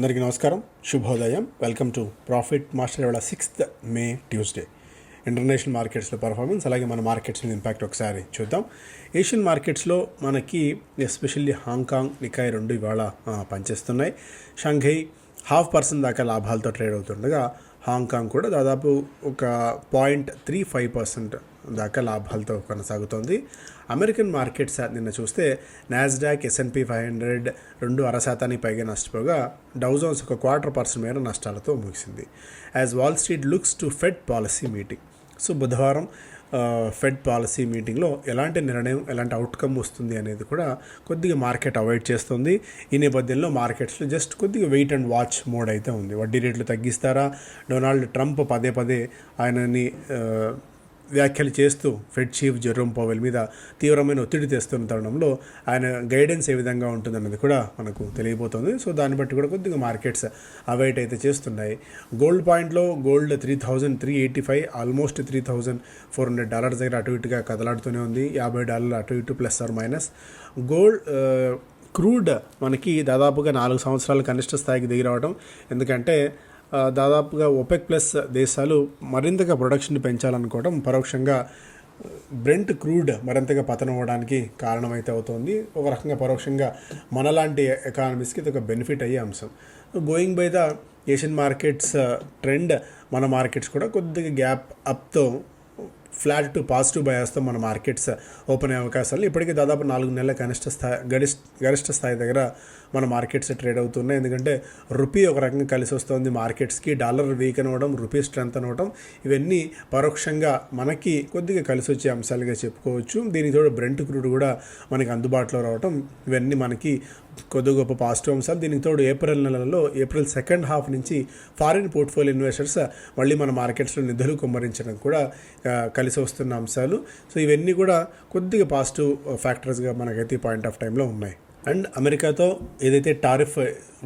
అందరికీ నమస్కారం. శుభోదయం. వెల్కమ్ టు ప్రాఫిట్ మాస్టర్ ఇవాళ సిక్స్త్ మే ట్యూస్డే ఇంటర్నేషనల్ మార్కెట్స్లో పర్ఫార్మెన్స్ అలాగే మన మార్కెట్స్లో ఇంపాక్ట్ ఒకసారి చూద్దాం. ఏషియన్ మార్కెట్స్లో మనకి ఎస్పెషల్లీ హాంకాంగ్ నికాయ్ రెండు ఇవాళ పనిచేస్తున్నాయి. షాంఘై హాఫ్ పర్సెంట్ దాకా లాభాలతో ట్రేడ్ అవుతుండగా హాంకాంగ్ కూడా దాదాపు ఒక పాయింట్ త్రీ ఫైవ్ పర్సెంట్ దాకా లాభాలతో కొనసాగుతోంది. అమెరికన్ మార్కెట్స్ నిన్న చూస్తే నాస్డాక్ ఎస్ఎన్పి ఫైవ్ హండ్రెడ్ రెండు అర శాతానికి పైగా నష్టపోగా డౌజోన్స్ ఒక క్వార్టర్ పర్సెంట్ మేర నష్టాలతో ముగిసింది. As Wall Street looks to Fed policy meeting so బుధవారం ఫెడ్ పాలసీ మీటింగ్లో ఎలాంటి నిర్ణయం ఎలాంటి అవుట్కమ్ వస్తుంది అనేది కూడా కొద్దిగా మార్కెట్ అవాయిడ్ చేస్తుంది. ఈ నేపథ్యంలో మార్కెట్స్లో జస్ట్ కొద్దిగా వెయిట్ అండ్ వాచ్ మోడ్ అయితే ఉంది. వడ్డీ రేట్లు తగ్గిస్తారా? డొనాల్డ్ ట్రంప్ పదే పదే ఆయనని వ్యాఖ్యలు చేస్తూ ఫెడ్ చీఫ్ జెరోమ్ పవెల్ మీద తీవ్రమైన ఒత్తిడి తెస్తున్న తరుణంలో ఆయన గైడెన్స్ ఏ విధంగా ఉంటుందన్నది కూడా మనకు తెలియబోతుంది. సో దాన్ని బట్టి కూడా కొద్దిగా మార్కెట్స్ అవైట్ అయితే చేస్తున్నాయి. గోల్డ్ పాయింట్లో gold three thousand three eighty five almost three thousand four hundred dollars దగ్గర అటు ఇటుగా కదలాడుతూనే ఉంది. యాభై డాలర్లు అటు ఇటు plus or minus gold crude మనకి దాదాపుగా నాలుగు సంవత్సరాల కనిష్ట స్థాయికి దిగిరవడం ఎందుకంటే దాదాపుగా ఒపెక్ ప్లస్ దేశాలు మరింతగా ప్రొడక్షన్ పెంచాలనుకోవడం పరోక్షంగా బ్రెంట్ క్రూడ్ మరింతగా పతనం అవ్వడానికి కారణమైతే అవుతుంది. ఒక రకంగా పరోక్షంగా మనలాంటి ఎకానమీస్కి ఇది ఒక బెనిఫిట్ అయ్యే అంశం. Going by the Asian markets trend మన మార్కెట్స్ కూడా కొద్దిగా గ్యాప్ అప్తో ఫ్లాట్ టు పాజిటివ్ బయాస్తో మన మార్కెట్స్ ఓపెన్ అయ్యే అవకాశాలు. ఇప్పటికీ దాదాపు నాలుగు నెలల కనిష్ట స్థాయి గరిష్ట గరిష్ట స్థాయి దగ్గర మన మార్కెట్స్ ట్రేడ్ అవుతున్నాయి. ఎందుకంటే రూపీ ఒక రకంగా కలిసి వస్తుంది మార్కెట్స్కి. డాలర్ వీక్ అవ్వడం రూపీ స్ట్రెంత్ అవ్వడం ఇవన్నీ పరోక్షంగా మనకి కొద్దిగా కలిసి వచ్చే అంశాలుగా చెప్పుకోవచ్చు. దీనికి తోడు బ్రెంట్ క్రూడ్ కూడా మనకి అందుబాటులో రావడం ఇవన్నీ మనకి కొద్ది గొప్ప పాజిటివ్ అంశాలు. దీనికి తోడు ఏప్రిల్ నెలలో ఏప్రిల్ సెకండ్ హాఫ్ నుంచి ఫారిన్ పోర్ట్ఫోలియో ఇన్వెస్టర్స్ మళ్ళీ మన మార్కెట్స్లో నిధులు కుమ్మరించడం కూడా కలిసి వస్తున్న అంశాలు. సో ఇవన్నీ కూడా కొద్దిగా పాజిటివ్ ఫ్యాక్టర్స్గా మనకైతే పాయింట్ ఆఫ్ టైంలో ఉన్నాయి. అండ్ అమెరికాతో ఏదైతే టారిఫ్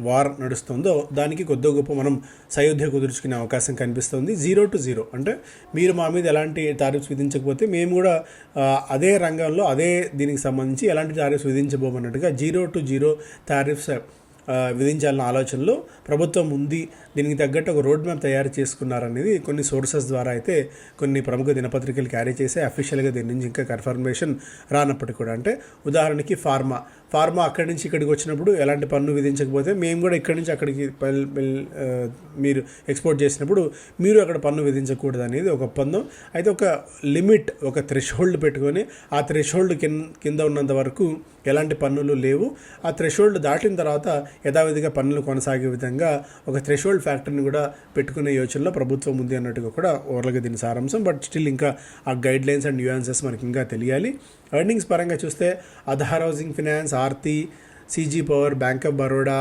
వార్ నడుస్తుందో దానికి కొద్ది గొప్ప మనం సయోధ్య కుదుర్చుకునే అవకాశం కనిపిస్తుంది. Zero to zero. అంటే మీరు మా మీద ఎలాంటి టారిఫ్స్ విధించకపోతే మేము కూడా అదే రంగంలో అదే దీనికి సంబంధించి ఎలాంటి టారిఫ్స్ విధించబోమన్నట్టుగా జీరో టు జీరో టారిఫ్స్ విధించాలన్న ఆలోచనలో ప్రభుత్వం ఉంది. దీనికి తగ్గట్టు ఒక రోడ్ మ్యాప్ తయారు చేసుకున్నారనేది కొన్ని సోర్సెస్ ద్వారా అయితే కొన్ని ప్రముఖ దినపత్రికలు క్యారీ చేసి అఫీషియల్గా దీని నుంచి ఇంకా కన్ఫర్మేషన్ రానప్పటికీ కూడా. అంటే ఉదాహరణకి ఫార్మా. ఫార్మా అక్కడి నుంచి ఇక్కడికి వచ్చినప్పుడు ఎలాంటి పన్ను విధించకపోతే మేము కూడా ఇక్కడి నుంచి అక్కడికి మీరు ఎక్స్పోర్ట్ చేసినప్పుడు మీరు అక్కడ పన్ను విధించకూడదు అనేది ఒక ఒప్పందం. అయితే ఒక లిమిట్ ఒక థ్రెషోల్డ్ పెట్టుకొని ఆ థ్రెషోల్డ్ కింద కింద ఉన్నంత వరకు ఎలాంటి పన్నులు లేవు. ఆ థ్రెషోల్డ్ దాటిన తర్వాత యథావిధిగా పన్నులు కొనసాగే విధంగా ఒక థ్రెషోల్డ్ ఫ్యాక్టర్ని కూడా పెట్టుకునే యోచనలో ప్రభుత్వం ఉంది అన్నట్టుగా కూడా ఓవర్గా దీని సారాంశం. బట్ స్టిల్ ఇంకా ఆ గైడ్ లైన్స్ అండ్ న్యూయాన్సెస్ మనకి ఇంకా తెలియాలి. ఎర్నింగ్స్ పరంగా చూస్తే Aadhaar housing finance Aarti CG power bank of Baroda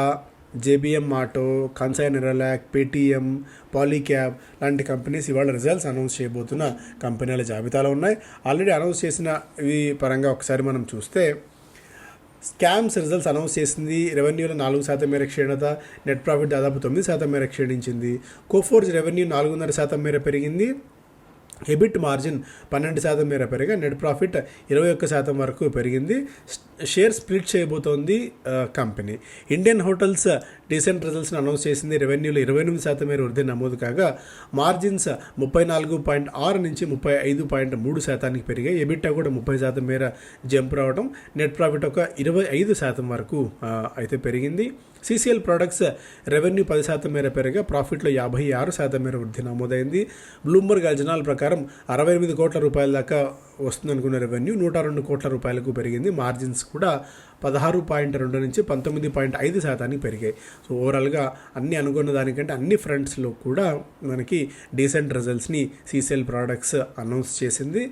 JBM auto Kansai Nerolac Paytm Polycab లాంటి కంపెనీస్ ఇవాళ రిజల్ట్స్ అనౌన్స్ చేయబోతున్న కంపెనీల జాబితాలో ఉన్నాయి. ఆల్రెడీ అనౌన్స్ చేసిన ఇవి పరంగా ఒకసారి మనం చూస్తే స్కామ్స్ రిజల్ట్స్ అనౌన్స్ చేసింది రెవెన్యూలో నాలుగు శాతం మేర క్షీణత నెట్ ప్రాఫిట్ దాదాపు తొమ్మిది శాతం మేర క్షీణించింది. కోఫోర్జ్ రెవెన్యూ నాలుగున్నర శాతం మేర పెరిగింది. ఎబిట్ మార్జిన్ పన్నెండు శాతం మేర పెరిగా నెట్ ప్రాఫిట్ ఇరవై ఒక్క శాతం వరకు పెరిగింది. షేర్ స్ప్లిట్ చేయబోతోంది కంపెనీ. ఇండియన్ హోటల్స్ డీసెంట్ రిజల్ట్స్ని అనౌన్స్ చేసింది రెవెన్యూలో ఇరవై ఎనిమిది శాతం మేర వృద్ధి నమోదు కాగా మార్జిన్స్ ముప్పై నాలుగు పాయింట్ ఆరు నుంచి ముప్పై ఐదు పాయింట్ మూడు శాతానికి పెరిగాయి. ఎబిట్టా కూడా ముప్పై శాతం మేర జంప్ రావడం నెట్ ప్రాఫిట్ ఒక ఇరవై ఐదు శాతం వరకు అయితే పెరిగింది. సిసిఎల్ ప్రొడక్ట్స్ రెవెన్యూ పది శాతం మేర పెరగా ప్రాఫిట్లో యాభై ఆరు శాతం మేర వృద్ధి నమోదైంది. బ్లూంబర్గ్ అంచనాల ప్రకారం అరవై ఎనిమిది కోట్ల రూపాయల దాకా వస్తుందనుకున్న రెవెన్యూ నూట రెండు కోట్ల రూపాయలకు పెరిగింది. మార్జిన్స్ కూడా పదహారు పాయింట్ రెండు నుంచి పంతొమ్మిది పాయింట్ ఐదు శాతానికి పెరిగాయి. సో ఓవరాల్గా అన్ని అనుకున్న దానికంటే అన్ని ఫ్రంట్స్లో కూడా మనకి డీసెంట్ రిజల్ట్స్ని సీసెల్ ప్రోడక్ట్స్ అనౌన్స్ చేసింది.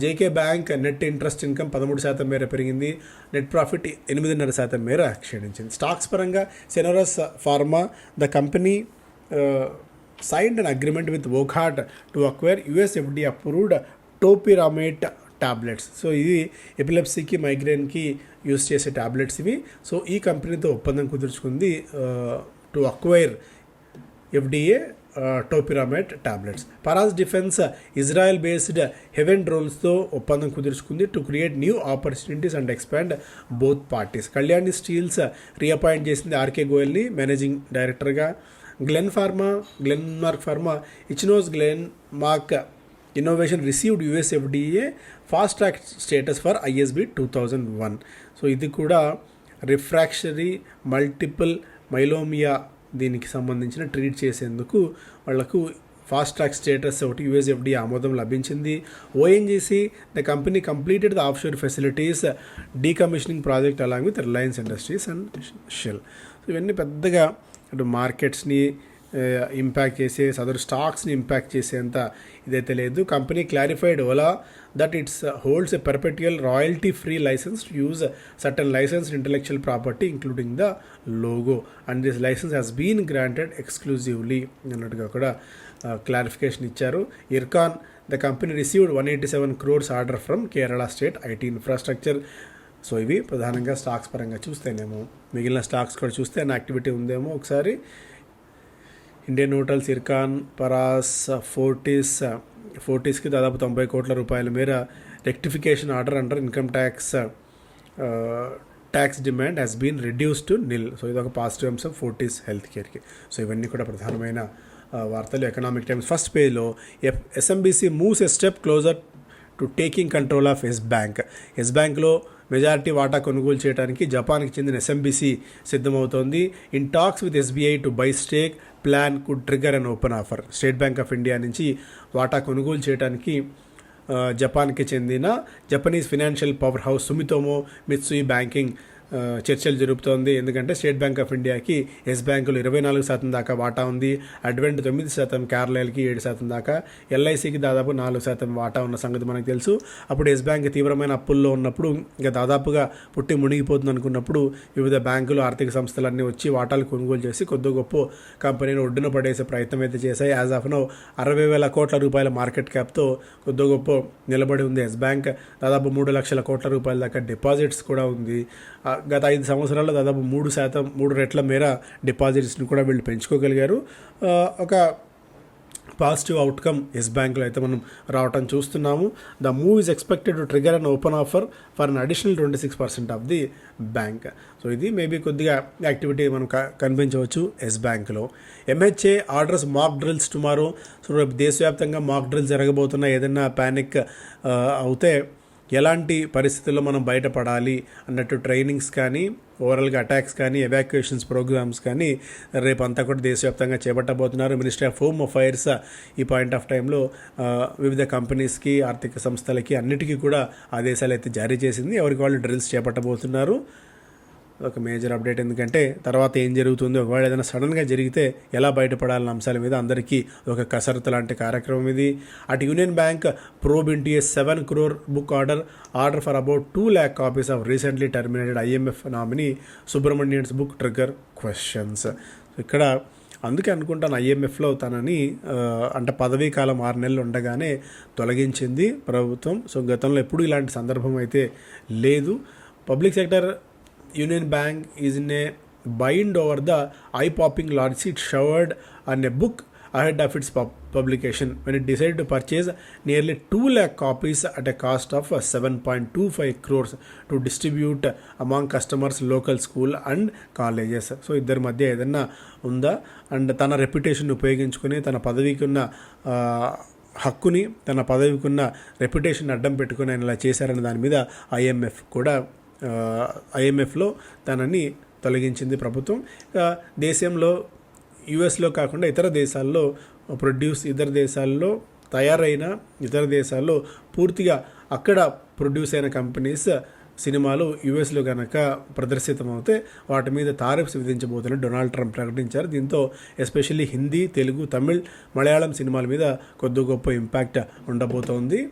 JK bank net interest income పదమూడు శాతం మేర పెరిగింది. నెట్ ప్రాఫిట్ ఎనిమిదిన్నర శాతం మేర క్షీణించింది. స్టాక్స్ పరంగా Senores pharma the company signed an agreement with Wockhardt to acquire USFDA approved topiramate tablets so ఇది ఎపిలెప్సీకి మైగ్రేన్కి యూస్ చేసే టాబ్లెట్స్ ఇవి. సో ఈ కంపెనీతో ఒప్పందం కుదుర్చుకుంది to acquire FDA topiramate tablets Paras defence Israel based Heven డ్రోన్స్తో ఒప్పందం కుదుర్చుకుంది to create new opportunities and expand both parties Kalyani steels reappoint చేసింది ఆర్కే గోయల్ని మేనేజింగ్ డైరెక్టర్గా Glen pharma Glenmark pharma Ichnos Glenmark innovation received USFDA fast track status for ISB two thousand one so ఇది కూడా రిఫ్రాక్షరీ multiple మైలోమియా దీనికి సంబంధించిన treat చేసేందుకు వాళ్ళకు fast track status ఒకటి యూఎస్ఎఫ్డి ఆమోదం లభించింది. ONGC the company completed the offshore facilities decommissioning project along with Reliance industries and Shell so ఇవన్నీ పెద్దగా అటు మార్కెట్స్ని ఇంపాక్ట్ చేసే సదరు స్టాక్స్ని ఇంపాక్ట్ చేసేంత ఇదైతే లేదు. Company clarified Ola that its holds a perpetual royalty free licence to use certain licence intellectual property including the logo and this licence has been granted exclusively అన్నట్టుగా కూడా క్లారిఫికేషన్ ఇచ్చారు. Ircon the company received one eighty seven crores order from Kerala state IT infrastructure so ఇవి ప్రధానంగా stocks పరంగా చూస్తేనేమో మిగిలిన stocks కూడా చూస్తే యాక్టివిటీ ఉందేమో ఒకసారి. ఇండియన్ హోటల్స్ ఇర్కాన్ పరాస్ ఫోర్టీస్ ఫోర్టీస్కి దాదాపు తొంభై కోట్ల రూపాయల మేర rectification order under income tax tax demand has been reduce to nil so ఇది ఒక పాజిటివ్ అంశం ఫోర్టీస్ హెల్త్ కేర్కి సో ఇవన్నీ కూడా ప్రధానమైన వార్తలు. ఎకనామిక్ టైమ్స్ ఫస్ట్ పేజ్లో F SMBC moves a step closer to taking control of Yes Bank Yes బ్యాంక్లో మెజారిటీ వాటా కొనుగోలు చేయడానికి జపాన్కి చెందిన ఎస్ఎంబీసీ సిద్ధమవుతోంది. In talks with SBI to buy stake plan could trigger and open offer State Bank of India నుంచి వాటా కొనుగోలు చేయడానికి జపాన్కి చెందిన Japanese financial power house Sumitomo Mitsui banking చర్చలు జరుపుతోంది. ఎందుకంటే స్టేట్ బ్యాంక్ ఆఫ్ ఇండియాకి ఎస్ బ్యాంకులు ఇరవై నాలుగు శాతం దాకా వాటా ఉంది. అడ్వెంట్ తొమ్మిది శాతం కేరళకి ఏడు శాతం దాకా. ఎల్ఐసికి దాదాపు నాలుగు శాతం వాటా ఉన్న సంగతి మనకు తెలుసు. అప్పుడు ఎస్ బ్యాంక్ తీవ్రమైన అప్పుల్లో ఉన్నప్పుడు ఇంకా దాదాపుగా పుట్టి మునిగిపోతుంది అనుకున్నప్పుడు వివిధ బ్యాంకులు ఆర్థిక సంస్థలన్నీ వచ్చి వాటాలు కొనుగోలు చేసి కొద్ది గొప్ప కంపెనీని ఒడ్డున పడేసే ప్రయత్నం అయితే చేశాయి. యాజ్ ఆఫ్ నో అరవై వేల కోట్ల రూపాయల మార్కెట్ క్యాప్తో కొద్ది గొప్ప నిలబడి ఉంది. ఎస్ బ్యాంక్ దాదాపు మూడు లక్షల కోట్ల రూపాయల దాకా డిపాజిట్స్ కూడా ఉంది. గత ఐదు సంవత్సరాల్లో దాదాపు మూడు శాతం మూడు రెట్ల మేర డిపాజిట్స్ని కూడా వీళ్ళు పెంచుకోగలిగారు. ఒక పాజిటివ్ అవుట్కమ్ ఎస్ బ్యాంక్లో అయితే మనం రావటం చూస్తున్నాము. The move is expected to trigger an open offer for an additional twenty six percent of the bank. So ఇది మేబీ కొద్దిగా యాక్టివిటీ మనం కనిపించవచ్చు ఎస్ బ్యాంక్లో. MHA orders mock drills tomorrow. So రేపు దేశవ్యాప్తంగా మాక్ డ్రిల్స్ జరగబోతున్న ఏదైనా ప్యానిక్ అవుతే ఎలాంటి పరిస్థితుల్లో మనం బయటపడాలి అన్నట్టు ట్రైనింగ్స్ కానీ ఓవరాల్గా అటాక్స్ కానీ ఎవాక్యుయేషన్స్ ప్రోగ్రామ్స్ కానీ రేపు కూడా దేశవ్యాప్తంగా చేపట్టబోతున్నారు. మినిస్ట్రీ ఆఫ్ హోమ్ అఫైర్స్ ఈ పాయింట్ ఆఫ్ టైంలో వివిధ కంపెనీస్కి ఆర్థిక సంస్థలకి అన్నిటికీ కూడా ఆదేశాలు అయితే జారీ చేసింది. ఎవరికి వాళ్ళు డ్రిల్స్ చేపట్టబోతున్నారు. ఒక మేజర్ అప్డేట్. ఎందుకంటే తర్వాత ఏం జరుగుతుంది ఒకవేళ ఏదైనా సడన్గా జరిగితే ఎలా బయటపడాలన్న అంశాల మీద అందరికీ ఒక కసరత్తు లాంటి కార్యక్రమం ఇది. అటు Union Bank probe into its seven crore book order order for about two lakh copies of recently terminated IMF nominee Subramanian's book trigger questions. ఇక్కడ అందుకే అనుకుంటాను ఐఎంఎఫ్లో తనని అంటే పదవీ కాలం ఆరు నెలలు ఉండగానే తొలగించింది ప్రభుత్వం. సో గతంలో ఎప్పుడు ఇలాంటి సందర్భం అయితే లేదు. Public sector Union Bank is in a bind over the eye popping large seat showered a book ahead of its publication when it decide to purchase nearly two lakh copies at a cost of seven point two five crores to distribute among customers local school and colleges so ఇద్దరి మధ్య ఏదన్నా ఉందా? And తన reputation ఉపయోగించుకుని తన పదవికి ఉన్న హక్కుని తన పదవికి ఉన్న రెప్యుటేషన్ అడ్డం పెట్టుకుని ఆయన ఇలా చేశారనే దాని మీద ఐఎంఎఫ్ కూడా ఐఎంఎఫ్లో తనని తొలగించింది ప్రభుత్వం. ఇక దేశంలో యుఎస్లో కాకుండా ఇతర దేశాల్లో ప్రొడ్యూస్ ఇతర దేశాల్లో తయారైన ఇతర దేశాల్లో పూర్తిగా అక్కడ ప్రొడ్యూస్ అయిన కంపెనీస్ సినిమాలు యుఎస్లో కనుక ప్రదర్శితమవుతే వాటి మీద తారీఫ్స్ విధించబోతున్న డొనాల్డ్ ట్రంప్ ప్రకటించారు. దీంతో ఎస్పెషల్లీ హిందీ తెలుగు తమిళ్ మలయాళం సినిమాల మీద కొద్ది గొప్ప ఇంపాక్ట్ ఉండబోతోంది.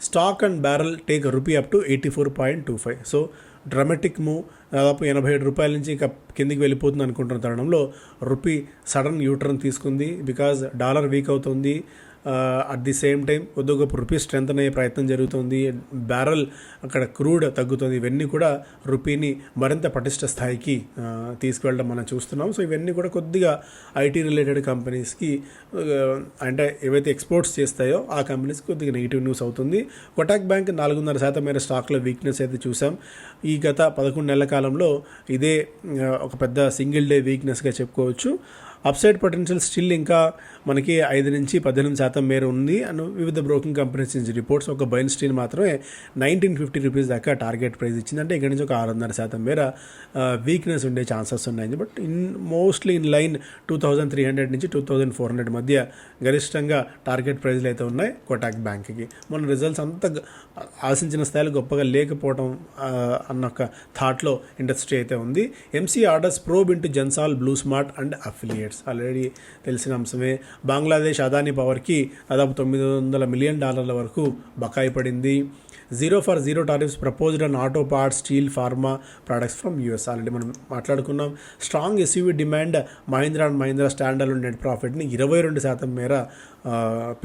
Stock and barrel take rupee up to eighty four point two five so dramatic move దాదాపు ఎనభై ఏడు రూపాయల నుంచి ఇక కిందికి వెళ్ళిపోతుంది అనుకుంటున్న తరుణంలో రూపీ సడన్ యూటర్న్ తీసుకుంది. బికాజ్ డాలర్ వీక్ అవుతుంది. అట్ ది సేమ్ టైం కొద్ది ఒక రూపీ స్ట్రెంత్ అయ్యే ప్రయత్నం జరుగుతుంది. బ్యారల్ అక్కడ క్రూడ్ తగ్గుతుంది. ఇవన్నీ కూడా రూపీని మరింత పటిష్ట స్థాయికి తీసుకువెళ్ళడం మనం చూస్తున్నాం. సో ఇవన్నీ కూడా కొద్దిగా ఐటీ రిలేటెడ్ కంపెనీస్కి అంటే ఏవైతే ఎక్స్పోర్ట్స్ చేస్తాయో ఆ కంపెనీస్కి కొద్దిగా నెగిటివ్ న్యూస్ అవుతుంది. కొటాక్ బ్యాంక్ నాలుగున్నర శాతం మేర స్టాక్లో వీక్నెస్ అయితే చూసాం ఈ గత పదకొండు నెలల కాలంలో ఇదే ఒక పెద్ద సింగిల్ డే వీక్నెస్గా చెప్పుకోవచ్చు. అప్సైడ్ పొటెన్షియల్ స్టిల్ ఇంకా మనకి ఐదు నుంచి పద్దెనిమిది శాతం మేర ఉంది. అని వివిధ బ్రోకింగ్ కంపెనీస్ నుంచి రిపోర్ట్స్. ఒక బైన్ స్టీల్ మాత్రమే నైన్టీన్ ఫిఫ్టీ రూపీస్ దాకా టార్గెట్ ప్రైస్ ఇచ్చింది అంటే ఇక్కడ నుంచి ఒక ఆరున్నర శాతం మేర వీక్నెస్ ఉండే ఛాన్సెస్ ఉన్నాయి. But in mostly in line two thousand three hundred నుంచి టూ థౌజండ్ ఫోర్ హండ్రెడ్ మధ్య గరిష్టంగా టార్గెట్ ప్రైజ్లు అయితే ఉన్నాయి కోటాక్ బ్యాంక్కి. మన రిజల్ట్స్ అంత ఆశించిన స్థాయిలో గొప్పగా లేకపోవడం అన్న ఒక థాట్లో ఇండస్ట్రీ అయితే ఉంది. MC orders probe into Gensol Blu Smart and affiliates already తెలిసిన అంశమే. బంగ్లాదేశ్ అదాని పవర్కి దాదాపు తొమ్మిది వందల మిలియన్ డాలర్ల వరకు బకాయి పడింది. Zero for zero tariffs proposed and auto parts steel pharma products from US. Already మనం మాట్లాడుకున్నాం. Strong SUV demand Mahindra and Mahindra standard net ప్రాఫిట్ని ఇరవై రెండు శాతం మేర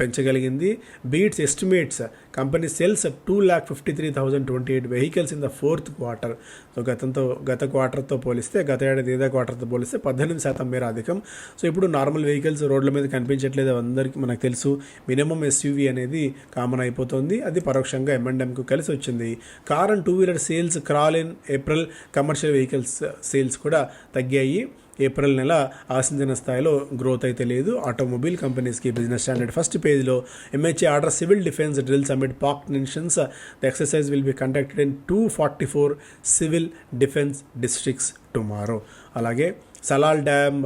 పెంచగలిగింది. Beats estimates company sales two lakh fifty three thousand twenty eight vehicles in the fourth quarter so గతంతో గత క్వార్టర్తో పోలిస్తే గత ఏడాది ఏదో క్వార్టర్తో పోలిస్తే పద్దెనిమిది శాతం మేర అధికం. సో ఇప్పుడు నార్మల్ వెహికల్స్ రోడ్ల మీద కనిపించట్లేదు. అందరికీ మనకు తెలుసు మినిమం ఎస్యూవీ అనేది కామన్ అయిపోతుంది. అది పరోక్షంగా ఎంఎండ్ఎంకు కలిసి వచ్చింది. Car and two wheeler sales crawl in April commercial vehicles sales కూడా తగ్గాయి. ఏప్రిల్ నెల ఆశించిన స్థాయిలో గ్రోత్ అయితే లేదు. ఆటోమొబైల్ కంపెనీస్కి బిజినెస్ స్టాండర్డ్ ఫస్ట్ పేజ్లో MHA order civil defence drills amid Pak tensions the exercise will be conducted in two forty four civil defence districts tomorrow అలాగే Salal dam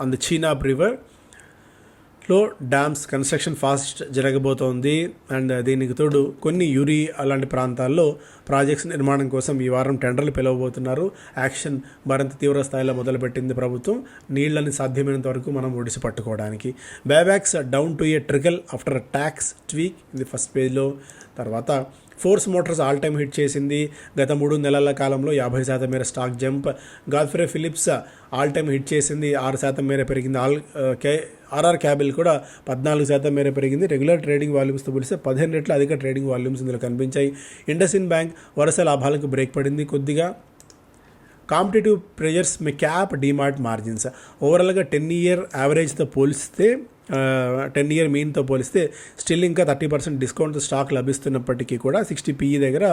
and Chenab river లో dams construction fast జరగబోతోంది and దీనికి తోడు కొన్ని Yuri అలాంటి ప్రాంతాల్లో projects నిర్మాణం కోసం ఈ వారం టెండర్లు పిలవబోతున్నారు. యాక్షన్ మరింత తీవ్ర స్థాయిలో మొదలుపెట్టింది ప్రభుత్వం. నీళ్ళని సాధ్యమైనంత వరకు మనం ఒడిసి పట్టుకోవడానికి. Buybacks down to a trickle after tax tweak ఇది ఫస్ట్ పేజ్లో తర్వాత Force Motors all time hit చేసింది. గత మూడు నెలల కాలంలో యాభై శాతం మేర stock jump. Godfrey Phillips all time hit చేసింది. ఆరు శాతం మేర పెరిగింది. ఆల్ కే ఆర్ఆర్ క్యాబిల్ కూడా పద్నాలుగు శాతం మేర పెరిగింది. రెగ్యులర్ ట్రేడింగ్ వాల్యూమ్స్తో పోలిస్తే పదిహేను రెట్లు అధిక ట్రేడింగ్ వాల్యూమ్స్ ఇందులో కనిపించాయి. ఇండస్ఇన్ బ్యాంక్ వరుస లాభాలకు బ్రేక్ పడింది. కొద్దిగా కాంపిటేటివ్ ప్రెజర్స్ మీ క్యాప్ డిమార్ట్ మార్జిన్స్. ఓవరాల్గా టెన్ ఇయర్ యావరేజ్తో పోలిస్తే టెన్ ఇయర్ మీన్తో పోలిస్తే స్టిల్ ఇంకా థర్టీ పర్సెంట్ డిస్కౌంట్ స్టాక్ లభిస్తున్నప్పటికీ కూడా సిక్స్టీ పీఈ దగ్గర.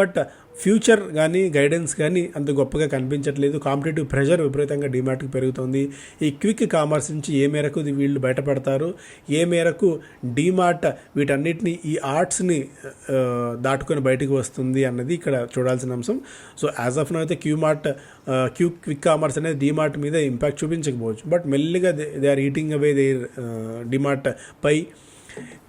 బట్ ఫ్యూచర్ కానీ గైడెన్స్ కానీ అంత గొప్పగా కనిపించట్లేదు. కాంపిటేటివ్ ప్రెషర్ విపరీతంగా డిమాట్కి పెరుగుతుంది. ఈ క్విక్ కామర్స్ నుంచి ఏ మేరకు వీళ్ళు బయటపడతారు? ఏ మేరకు డిమార్ట్ వీటన్నిటిని ఈ ఆర్ట్స్ని దాటుకొని బయటకు వస్తుంది అన్నది ఇక్కడ చూడాల్సిన అంశం. సో యాజ్ ఆఫ్ నో అయితే Q mart Q quick commerce అనేది డిమార్ట్ మీద ఇంపాక్ట్ చూపించకపోవచ్చు. బట్ మెల్లిగా they are eating away there DMart పై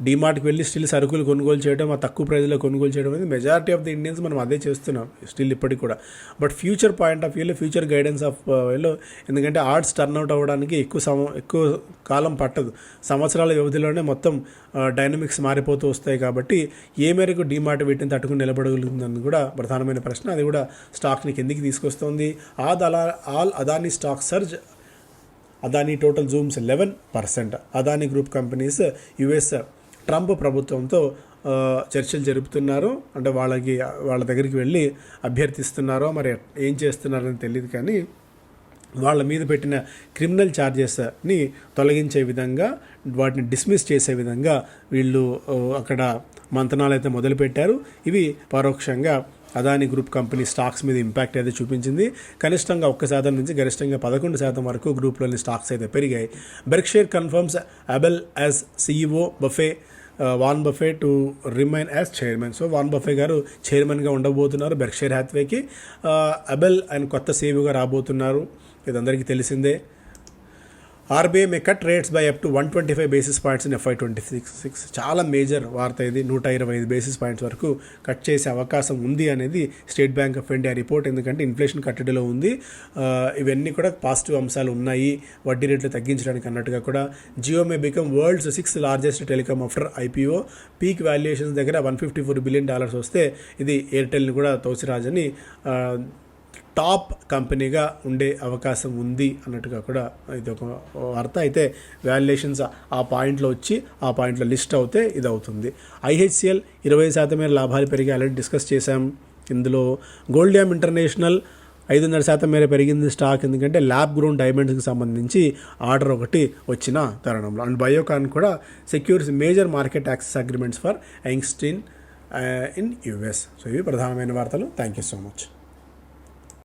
డిమార్ట్కి వెళ్ళి స్టిల్ సరుకులు కొనుగోలు చేయడం ఆ తక్కువ ప్రైజ్లో కొనుగోలు చేయడం అనేది మెజారిటీ ఆఫ్ ది ఇండియన్స్ మనం అదే చేస్తున్నాం స్టిల్ ఇప్పటికి కూడా. బట్ ఫ్యూచర్ పాయింట్ ఆఫ్ వ్యూలో ఫ్యూచర్ గైడెన్స్ ఆఫ్ వ్యూలో ఎందుకంటే ఆర్ట్స్ టర్న్అవుట్ అవ్వడానికి ఎక్కువ సమ ఎక్కువ కాలం పట్టదు. సంవత్సరాల వ్యవధిలోనే మొత్తం uh, డైనమిక్స్ మారిపోతూ వస్తాయి కాబట్టి ఏ మేరకు డిమార్ట్ వీటిని తట్టుకుని నిలబడగలుగుతుందని కూడా ప్రధానమైన ప్రశ్న. అది కూడా స్టాక్ని కిందికి తీసుకొస్తుంది. ఆ దళా all Adani stock surge Adani Total zooms eleven percent Adani group companies US Trump ప్రభుత్వంతో చర్చలు జరుపుతున్నారు. అంటే వాళ్ళకి వాళ్ళ దగ్గరికి వెళ్ళి అభ్యర్థిస్తున్నారో మరి ఏం చేస్తున్నారని తెలియదు కానీ వాళ్ళ మీద పెట్టిన క్రిమినల్ ఛార్జెస్ని తొలగించే విధంగా వాటిని డిస్మిస్ చేసే విధంగా వీళ్ళు అక్కడ మంతనాలు అయితే మొదలుపెట్టారు. ఇవి పరోక్షంగా అదాని గ్రూప్ కంపెనీ స్టాక్స్ మీద ఇంపాక్ట్ అయితే చూపించింది. కనిష్టంగా ఒక్క శాతం నుంచి గరిష్టంగా పదకొండు శాతం వరకు గ్రూప్లోని స్టాక్స్ అయితే పెరిగాయి. Berkshire confirms Abel as CEO Buffett Warren Buffett to remain as chairman. So Warren Buffett గారు చైర్మన్గా ఉండబోతున్నారు బెర్క్షేర్ హ్యాత్వేకి. అబెల్ ఆయన కొత్త సేవుగా రాబోతున్నారు. ఇది అందరికీ తెలిసిందే. RBI may cut rates by up to one twenty five basis points in FY twenty six six చాలా major వార్త ఇది. నూట ఇరవై ఐదు బేసిస్ పాయింట్స్ వరకు కట్ చేసే అవకాశం ఉంది అనేది State Bank of India report ఎందుకంటే ఇన్ఫ్లేషన్ కట్టడిలో ఉంది. ఇవన్నీ కూడా పాజిటివ్ అంశాలు ఉన్నాయి. వడ్డీ రేట్లు తగ్గించడానికి అన్నట్టుగా కూడా Jio may become world's six largest telecom after IPO peak valuations దగ్గర one fifty four billion dollars వస్తే ఇది ఎయిర్టెల్ని కూడా తోసిరాజని టాప్ కంపెనీగా ఉండే అవకాశం ఉంది అన్నట్టుగా కూడా ఇది ఒక వార్త. అయితే వాల్యుయేషన్స్ ఆ పాయింట్లో వచ్చి ఆ పాయింట్లో లిస్ట్ అవుతే ఇది అవుతుంది ఐహెచ్సిఎల్ ఇరవై శాతం మేర లాభాలు పెరిగి ఆల్రెడీ డిస్కస్ చేశాం. ఇందులో గోల్డ్ డ్యామ్ ఇంటర్నేషనల్ ఐదున్నర శాతం మేర పెరిగింది స్టాక్. ఎందుకంటే ల్యాబ్ గ్రోన్ డైమండ్స్కి సంబంధించి ఆర్డర్ ఒకటి వచ్చిన తరుణంలో. అండ్ బయోకాన్ కూడా secures major market access agreements for యంగ్స్టీన్ in US so ఇవి ప్రధానమైన వార్తలు. Thank you so much.